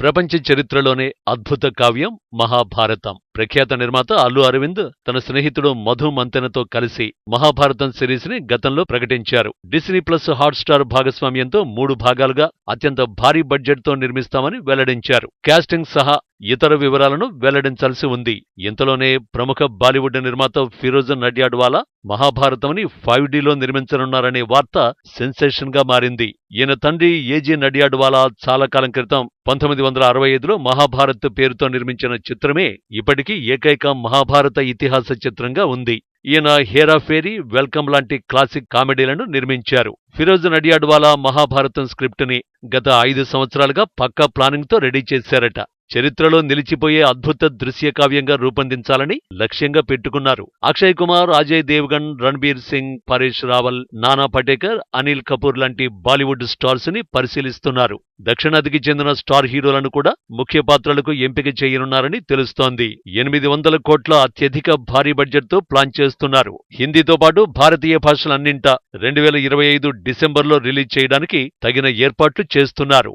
ప్రపంచ చరిత్రలోనే అద్భుత కావ్యం మహాభారతం. ప్రఖ్యాత నిర్మాత అల్లు అరవింద్ తన స్నేహితుడు మధు మంతెనతో కలిసి మహాభారతం సిరీస్ని గతంలో ప్రకటించారు. డిస్నీ ప్లస్ హాట్స్టార్ భాగస్వామ్యంతో మూడు భాగాలుగా అత్యంత భారీ బడ్జెట్తో నిర్మిస్తామని వెల్లడించారు. కాస్టింగ్ సహా ఇతర వివరాలను వెల్లడించాల్సి ఉంది. ఇంతలోనే ప్రముఖ బాలీవుడ్ నిర్మాత ఫిరోజ్ నడ్యాడ్వాలా మహాభారతంని ఫైవ్ డీలో నిర్మించనున్నారనే వార్త సెన్సేషన్గా మారింది. ఈయన తండ్రి ఏజీ నడియాడ్వాలా చాలా కాలం క్రితం పంతొమ్మిది వందల అరవై ఐదులో మహాభారత్ పేరుతో నిర్మించిన చిత్రమే ఇప్పటికీ ఏకైక మహాభారత ఇతిహాస చిత్రంగా ఉంది. ఈయన హేరా ఫేరీ వెల్కమ్ లాంటి క్లాసిక్ కామెడీలను నిర్మించారు. ఫిరోజ్ నడియాడ్వాలా మహాభారతం స్క్రిప్ట్ని గత ఐదు సంవత్సరాలుగా పక్కా ప్లానింగ్తో రెడీ చేశారట. చరిత్రలో నిలిచిపోయే అద్భుత దృశ్య కావ్యంగా రూపొందించాలని లక్ష్యంగా పెట్టుకున్నారు. అక్షయ్ కుమార్ అజయ్ దేవ్గన్ రణ్బీర్ సింగ్ పరేష్ రావల్ నానా పటేకర్ అనిల్ కపూర్ లాంటి బాలీవుడ్ స్టార్స్ని పరిశీలిస్తున్నారు. దక్షిణాదికి చెందిన స్టార్ హీరోలను కూడా ముఖ్య పాత్రలకు ఎంపిక చేయనున్నారని తెలుస్తోంది. ఎనిమిది వందల కోట్ల అత్యధిక భారీ బడ్జెట్తో ప్లాన్ చేస్తున్నారు. హిందీతో పాటు భారతీయ భాషలన్నింటా రెండు వేల ఇరవై ఐదు డిసెంబర్లో రిలీజ్ చేయడానికి తగిన ఏర్పాట్లు చేస్తున్నారు.